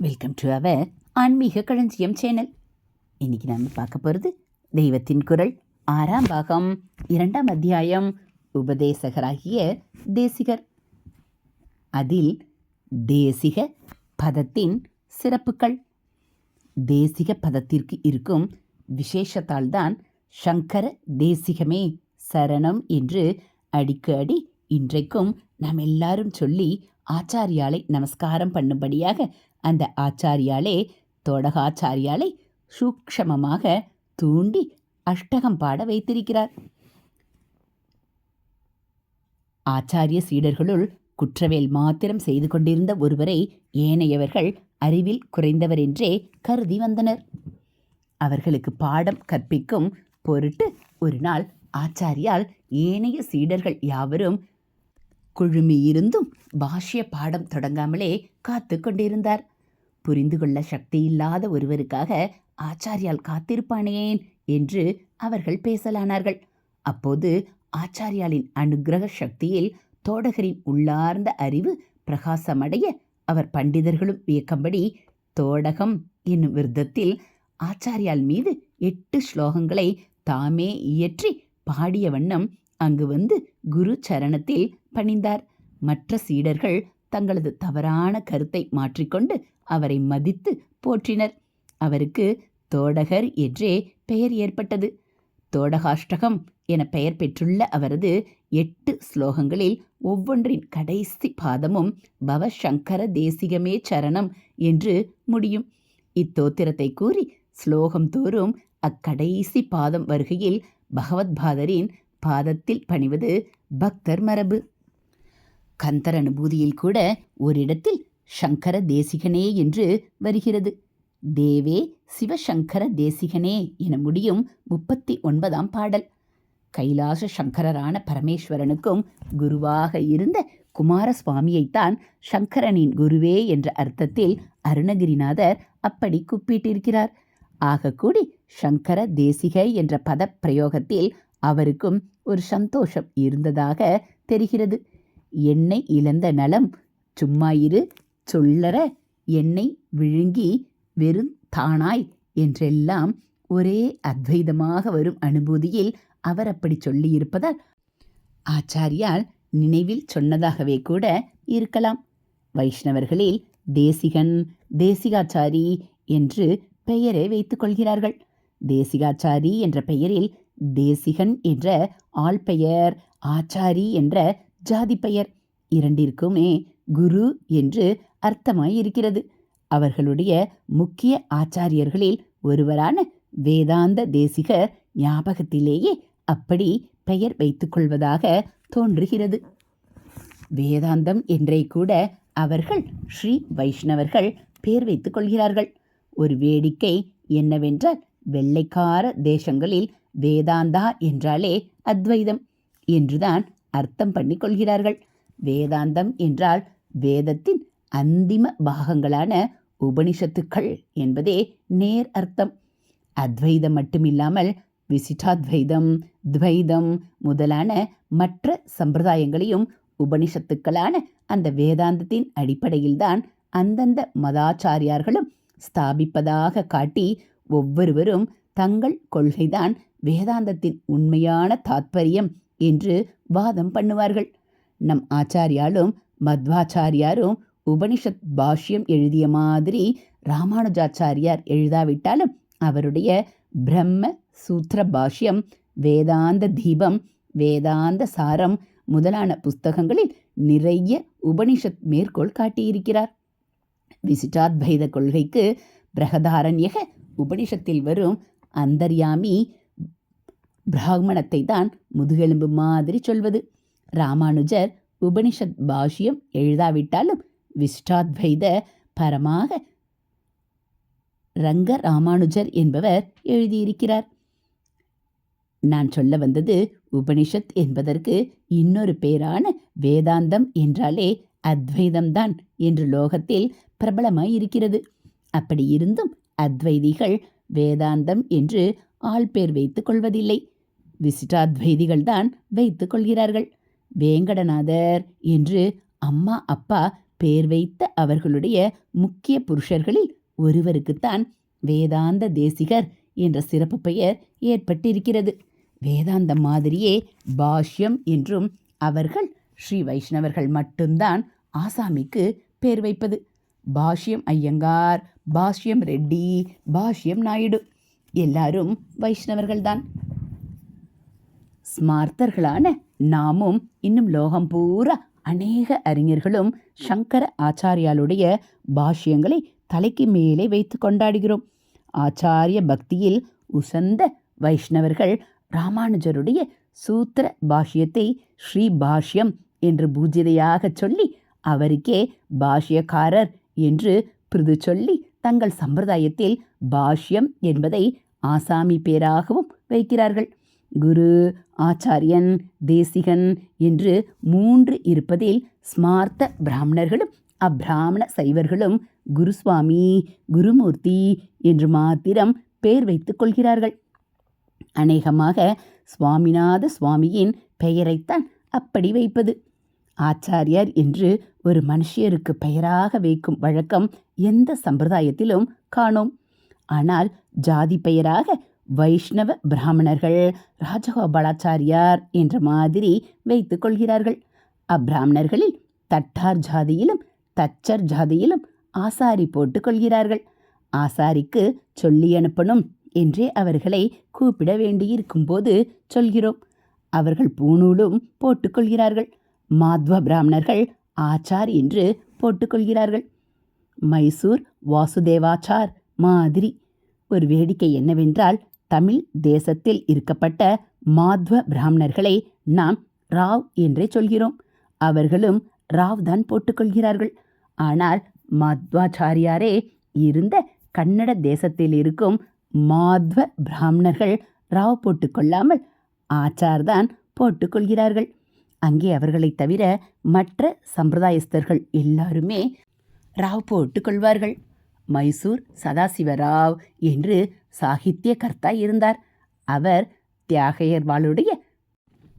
Welcome to our ஆன்மீக களஞ்சியம் channel இன்றைக்கி நாம் பார்க்க போகிறது தெய்வத்தின் குரல். ஆறாம் பாகம் இரண்டாம் அத்தியாயம் உபதேசகராகிய தேசிகர். அதில் தேசிக பதத்தின் சிறப்புகள். தேசிக பதத்திற்கு இருக்கும் விசேஷத்தால்தான் சங்கர தேசிகமே சரணம் என்று அடிக்கடி இன்றைக்கும் நாம் எல்லாரும் சொல்லி ஆச்சாரியாலை நமஸ்காரம் பண்ணும்படியாக அந்த ஆச்சாரியாலே தோடகாச்சாரியாலை சூக்ஷமமாக தூண்டி அஷ்டகம் பாட வைத்திருக்கிறார். ஆச்சாரிய சீடர்களுள் குற்றவேல் மாத்திரம் செய்து கொண்டிருந்த ஒருவரை ஏனையவர்கள் அறிவில் குறைந்தவர் என்றே கருதி வந்தனர். அவர்களுக்கு பாடம் கற்பிக்கும் பொருட்டு ஒரு நாள் ஆச்சாரியால் ஏனைய சீடர்கள் யாவரும் குழுமியிருந்தும் பாஷ்ய பாடம் தொடங்காமலே காத்து கொண்டிருந்தார். புரிந்து கொள்ள சக்தியில்லாத ஒருவருக்காக ஆச்சாரியால் காத்திருப்பானேன் என்று அவர்கள் பேசலானார்கள். அப்போது ஆச்சாரியாலின் அனுக்கிரக சக்தியில் தோடகரின் உள்ளார்ந்த அறிவு பிரகாசமடைய அவர் பண்டிதர்களும் வியக்கம்படி தோடகம் என்னும் விருத்தத்தில் ஆச்சாரியால் மீது எட்டு ஸ்லோகங்களை தாமே இயற்றி பாடிய வண்ணம் அங்கு வந்து குரு சரணத்தில் பணிந்தார். மற்ற சீடர்கள் தங்களது தவறான கருத்தை மாற்றிக்கொண்டு அவரை மதித்து போற்றினர். அவருக்கு தோடகர் என்றே பெயர் ஏற்பட்டது. தோடகாஷ்டகம் என பெயர் பெற்றுள்ள அவரது எட்டு ஸ்லோகங்களில் ஒவ்வொன்றின் கடைசி பாதமும் பவசங்கர தேசிகமே சரணம் என்று முடியும். இத்தோத்திரத்தை கூறி ஸ்லோகம் தோறும் அக்கடைசி பாதம் வருகையில் பகவத்பாதரின் பாதத்தில் பணிவது பக்தர் மரபு. கந்தர் அனுபூதியில் கூட ஓரிடத்தில் சங்கர தேசிகனே என்று வருகிறது. தேவே சிவசங்கர தேசிகனே என முடியும் முப்பத்தி ஒன்பதாம் பாடல். கைலாச சங்கரரான பரமேஸ்வரனுக்கும் குருவாக இருந்த குமாரசுவாமியைத்தான் சங்கரனின் குருவே என்ற அர்த்தத்தில் அருணகிரிநாதர் அப்படி கூப்பிட்டிருக்கிறார். ஆகக்கூடி சங்கர தேசிக என்ற பத பிரயோகத்தில் அவருக்கும் ஒரு சந்தோஷம் இருந்ததாக தெரிகிறது. என்னை இழந்த நலம் சும்மா இரு சொல்லற என்னை விழுங்கி வெறும் தானாய் என்றெல்லாம் ஒரே அத்வைதமாக வரும் அனுபூதியில் அவர் அப்படி சொல்லியிருப்பதால் ஆச்சாரியால் நினைவில் சொன்னதாகவே கூட இருக்கலாம். வைஷ்ணவர்களில் தேசிகன் தேசிகாச்சாரி என்று பெயரை வைத்துக் கொள்கிறார்கள். தேசிகாச்சாரி என்ற பெயரில் தேசிகன் என்ற ஆள் பெயர் ஆச்சாரி என்ற ஜாதி பெயர் இரண்டிற்குமே குரு என்று அர்த்தமாய் இருக்கிறது அவர்களுடைய முக்கிய ஆச்சாரியர்களில் ஒருவரான வேதாந்த தேசிகர் ஞாபகத்திலேயே அப்படி பெயர் வைத்துக்கொள்வதாக தோன்றுகிறது. வேதாந்தம் என்றே கூட அவர்கள் ஸ்ரீ வைஷ்ணவர்கள் பேர் வைத்துக் கொள்கிறார்கள். ஒரு வேடிக்கை என்னவென்றால் வெள்ளைக்கார தேசங்களில் வேதாந்தா என்றாலே அத்வைதம் என்றுதான் அர்த்தம் பண்ணி கொள்கிறார்கள். வேதாந்தம் என்றால் வேதத்தின் அந்திம பாகங்களான உபனிஷத்துக்கள் என்பதே நேர் அர்த்தம். அத்வைதம் மட்டுமில்லாமல் விசிட்டாத்வைதம் துவைதம் முதலான மற்ற சம்பிரதாயங்களையும் உபனிஷத்துக்களான அந்த வேதாந்தத்தின் அடிப்படையில்தான் அந்தந்த மதாச்சாரியார்களும் ஸ்தாபிப்பதாக காட்டி ஒவ்வொருவரும் தங்கள் கொள்கைதான் வேதாந்தத்தின் உண்மையான தாத்பரியம் என்று வாதம் பண்ணுவார்கள். நம் ஆச்சாரியாலும் மத்வாச்சாரியாரும் உபனிஷத் பாஷ்யம் எழுதிய மாதிரி ராமானுஜாச்சாரியார் எழுதாவிட்டாலும் அவருடைய பிரம்ம சூத்திர பாஷ்யம் வேதாந்த தீபம் வேதாந்த சாரம் முதலான புஸ்தகங்களில் நிறைய உபனிஷத் மேற்கோள் காட்டியிருக்கிறார். விசிட்டாத்வைத கொள்கைக்கு பிரகதாரண்யக உபனிஷத்தில் வரும் அந்தர்யாமி பிராமணத்தை தான் முதுகெலும்பு மாதிரி சொல்வது. ராமானுஜர் உபனிஷத் பாஷ்யம் எழுதாவிட்டாலும் விஷ்டாத்வைத பரமாக ரங்க ராமானுஜர் என்பவர் எழுதியிருக்கிறார். நான் சொல்ல வந்தது உபனிஷத் என்பதற்கு இன்னொரு பேரான வேதாந்தம் என்றாலே அத்வைதம்தான் என்று லோகத்தில் பிரபலமாய் இருக்கிறது அப்படி இருந்தும் அத்வைதிகள் வேதாந்தம் என்று ஆள் பேர் வைத்துக் கொள்வதில்லை. விசிட்டாத்வைதிகள்தான் வைத்துக் கொள்கிறார்கள். வேங்கடநாதர் என்று அம்மா அப்பா பேர் வைத்த அவர்களுடைய முக்கிய புருஷர்களில் ஒருவருக்குத்தான் வேதாந்த தேசிகர் என்ற சிறப்பு பெயர் ஏற்பட்டிருக்கிறது. வேதாந்த மாதிரியே பாஷ்யம் என்றும் அவர்கள் ஸ்ரீ வைஷ்ணவர்கள் மட்டும்தான் ஆசாமிக்கு பேர் வைப்பது. பாஷ்யம் ஐயங்கார் பாஷ்யம் ரெட்டி பாஷ்யம் நாயுடு எல்லாரும் வைஷ்ணவர்கள்தான். ஸ்மார்த்தர்களான நாமும் இன்னும் லோகம் பூரா அநேக அறிஞர்களும் சங்கர ஆச்சாரியாளுடைய பாஷ்யங்களை தலைக்கு மேலே வைத்து கொண்டாடுகிறோம். ஆச்சாரிய பக்தியில் உசந்த வைஷ்ணவர்கள் ராமானுஜருடைய சூத்திர பாஷ்யத்தை ஸ்ரீ பாஷ்யம் என்று பூஜிதையாக சொல்லி அவருக்கே பாஷ்யக்காரர் என்று பிரிது சொல்லி தங்கள் சம்பிரதாயத்தில் பாஷ்யம் என்பதை ஆசாமி பேராகவும் வைக்கிறார்கள். குரு ஆச்சாரியன் தேசிகன் என்று மூன்று இருப்பதில் ஸ்மார்த்த பிராமணர்களும் அப்பிராமண சைவர்களும் குருசுவாமி குருமூர்த்தி என்று மாத்திரம் பெயர் வைத்துக் கொள்கிறார்கள். அநேகமாக சுவாமிநாத சுவாமியின் பெயரைத்தான் அப்படி வைப்பது. ஆச்சாரியார் என்று ஒரு மனுஷியருக்கு பெயராக வைக்கும் வழக்கம் எந்த சம்பிரதாயத்திலும் காணோம். ஆனால் ஜாதி பெயராக வைஷ்ணவ பிராமணர்கள் ராஜகோபாலாச்சாரியார் என்ற மாதிரி வைத்துக் கொள்கிறார்கள். அப்பிராமணர்களில் தட்டார் ஜாதியிலும் தச்சர் ஜாதியிலும் ஆசாரி போட்டுக் கொள்கிறார்கள். ஆசாரிக்கு சொல்லி அனுப்பணும் என்றே அவர்களை கூப்பிட வேண்டியிருக்கும் போது சொல்கிறோம். அவர்கள் பூணூலும் போட்டுக்கொள்கிறார்கள் மாத்வ பிராமணர்கள் ஆச்சார் என்று போட்டுக்கொள்கிறார்கள் மைசூர் வாசுதேவாச்சார் மாதிரி. ஒரு வேடிக்கை என்னவென்றால் தமிழ் தேசத்தில் இருக்கப்பட்ட மாத்வ பிராமணர்களை நாம் ராவ் என்றே சொல்கிறோம். அவர்களும் ராவ் தான் போட்டுக்கொள்கிறார்கள். ஆனால் மாத்வாச்சாரியாரே இருந்த கன்னட தேசத்தில் இருக்கும் மாத்வ பிராமணர்கள் ராவ் போட்டுக்கொள்ளாமல் ஆச்சார்தான் போட்டுக்கொள்கிறார்கள். அங்கே அவர்களைத் தவிர மற்ற சம்பிரதாயஸ்தர்கள் எல்லாருமே ராவ் போட்டுக்கொள்வார்கள். மைசூர் சதாசிவராவ் என்று சாகித்ய கர்த்தா இருந்தார். அவர் தியாகையர்வாளுடைய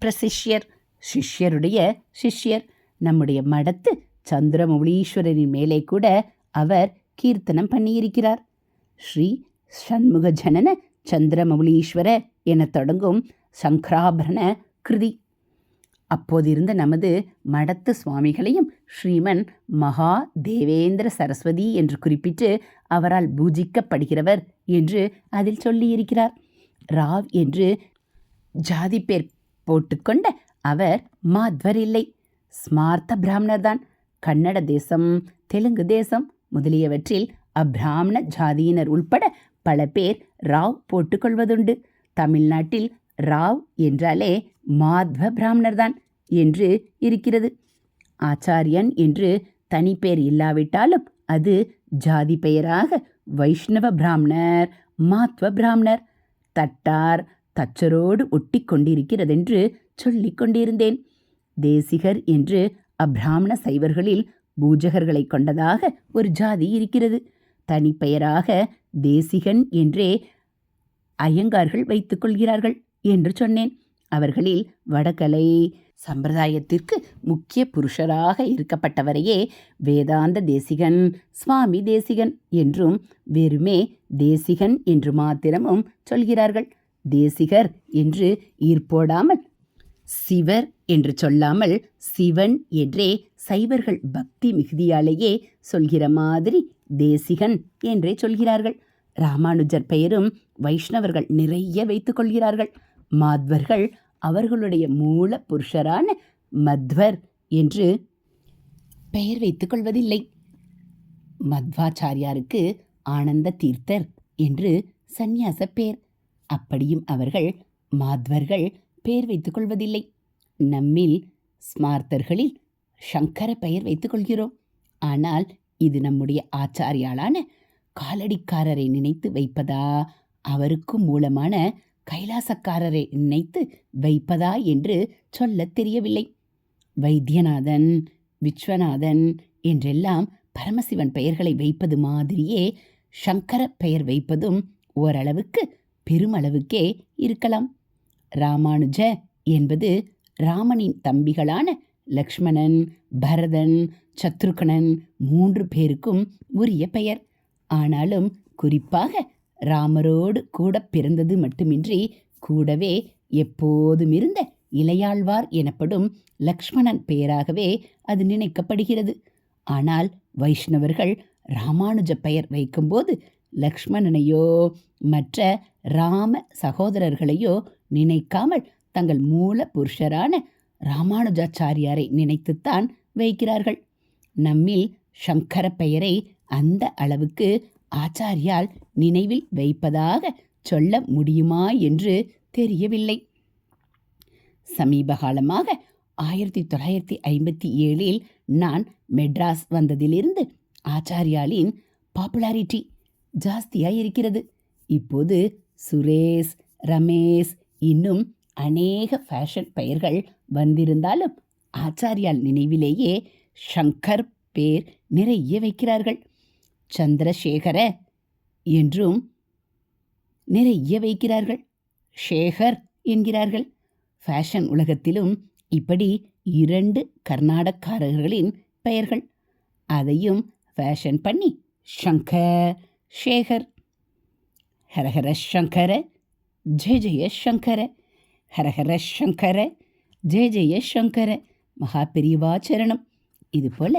பிரசிஷ்யர் சிஷ்யருடைய சிஷ்யர். நம்முடைய மடத்து சந்திரமௌலீஸ்வரரின் மேலே கூட அவர் கீர்த்தனம் பண்ணியிருக்கிறார். ஸ்ரீ சண்முக ஜனன சந்திரமௌலீஸ்வர என தொடங்கும் சங்கராபரண கிருதி. அப்போதிருந்த நமது மடத்து சுவாமிகளையும் ஸ்ரீமன் மகா தேவேந்திர சரஸ்வதி என்று குறிப்பிட்டு அவரால் பூஜிக்கப்படுகிறவர் என்று அதில் சொல்லியிருக்கிறார். ராவ் என்று ஜாதி பேர் போட்டுக்கொண்ட அவர் மாத்வர் இல்லை. ஸ்மார்த்த பிராமணர்தான் கன்னட தேசம் தெலுங்கு தேசம் முதலியவற்றில் அப்பிராமண ஜாதியினர் உள்பட பல பேர் ராவ் போட்டுக்கொள்வதுண்டு. தமிழ்நாட்டில் ராவ் என்றாலே மாத்வ பிராமணர்தான் என்று இருக்கிறது. ஆச்சாரியன் என்று தனிப்பெயர் இல்லாவிட்டாலும் அது ஜாதி பெயராக வைஷ்ணவ பிராமணர் மாத்வ பிராமணர் தட்டார் தச்சரோடு ஒட்டி கொண்டிருக்கிறதென்று சொல்லிக் கொண்டிருந்தேன். தேசிகர் என்று அப்பிராமண சைவர்களில் பூஜகர்களை கொண்டதாக ஒரு ஜாதி இருக்கிறது. தனிப்பெயராக தேசிகன் என்றே ஐயங்கார்கள் வைத்துக் கொள்கிறார்கள். என்று சொன்னேன். அவர்களில் வடகலை சம்பிரதாயத்திற்கு முக்கிய புருஷராக இருக்கப்பட்டவரையே வேதாந்த தேசிகன் சுவாமி தேசிகன் என்றும் வெறுமே தேசிகன் என்று மாத்திரமும் சொல்கிறார்கள். தேசிகர் என்று ஈர்ப்போடாமல் சிவர் என்று சொல்லாமல் சிவன் என்றே சைவர்கள் பக்தி மிகுதியாலேயே சொல்கிற மாதிரி தேசிகன் என்றே சொல்கிறார்கள். ராமானுஜர் பெயரும் வைஷ்ணவர்கள் நிறைய வைத்துக் கொள்கிறார்கள். மாத்வர்கள் அவர்களுடைய மூல புருஷரான மத்வர் என்று பெயர் வைத்துக் கொள்வதில்லை. மத்வாச்சாரியாருக்கு ஆனந்த தீர்த்தர் என்று சந்நியாச பேர். அப்படியும் அவர்கள் மாத்வர்கள் பெயர் வைத்துக் கொள்வதில்லை. நம்மில் ஸ்மார்த்தர்களில் சங்கர பெயர் வைத்துக் கொள்கிறோம். ஆனால் இது நம்முடைய ஆச்சாரியாளான காலடிக்காரரை நினைத்து வைப்பதா? அவருக்கும் மூலமான கைலாசக்காரரை நினைத்து வைப்பதா என்று சொல்லத் தெரியவில்லை. வைத்தியநாதன் விஸ்வநாதன் என்றெல்லாம் பரமசிவன் பெயர்களை வைப்பது மாதிரியே சங்கர பெயர் வைப்பதும் ஓரளவுக்கு பெருமளவுக்கே இருக்கலாம். ராமானுஜ என்பது ராமனின் தம்பிகளான லக்ஷ்மணன் பரதன் சத்ருகணன் மூன்று பேருக்கும் உரிய பெயர். ஆனாலும் குறிப்பாக ராமரோடு கூட பிறந்தது மட்டுமின்றி கூடவே எப்போதும் இருந்த இளையாழ்வார் எனப்படும் லக்ஷ்மணன் பெயராகவே அது நினைக்கப்படுகிறது. ஆனால் வைஷ்ணவர்கள் ராமானுஜ பெயர் வைக்கும்போது லக்ஷ்மணனையோ மற்ற ராம சகோதரர்களையோ நினைக்காமல் தங்கள் மூல புருஷரான ராமானுஜாச்சாரியாரை நினைத்துத்தான் வைக்கிறார்கள். நம்மில் சங்கர பெயரை அந்த அளவுக்கு ஆச்சாரியால் நினைவில் வைப்பதாக சொல்ல முடியுமா என்று தெரியவில்லை. சமீப காலமாக ஆயிரத்தி தொள்ளாயிரத்தி ஐம்பத்தி ஏழில் நான் மெட்ராஸ் வந்ததிலிருந்து ஆச்சாரியாலின் பாப்புலாரிட்டி ஜாஸ்தியாக இருக்கிறது இப்போது சுரேஷ் ரமேஷ் இன்னும் அநேக ஃபேஷன் பெயர்கள் வந்திருந்தாலும் ஆச்சாரியால் நினைவிலேயே ஷங்கர் பேர் நிறைய வைக்கிறார்கள். சந்திரசேகர என்றும் நிறைய வைக்கிறார்கள். ஷேகர் என்கிறார்கள். ஃபேஷன் உலகத்திலும் இப்படி இரண்டு கர்நாடகாரர்களின் பெயர்கள். அதையும் ஃபேஷன் பண்ணி ஷங்கர் ஷேகர் ஹரஹர ஷங்கர ஜெய ஜெய ஷங்கர ஹரஹர ஷங்கர ஜெய ஜெய ஷங்கர மகா பெரியவாச்சரணம் இதுபோல்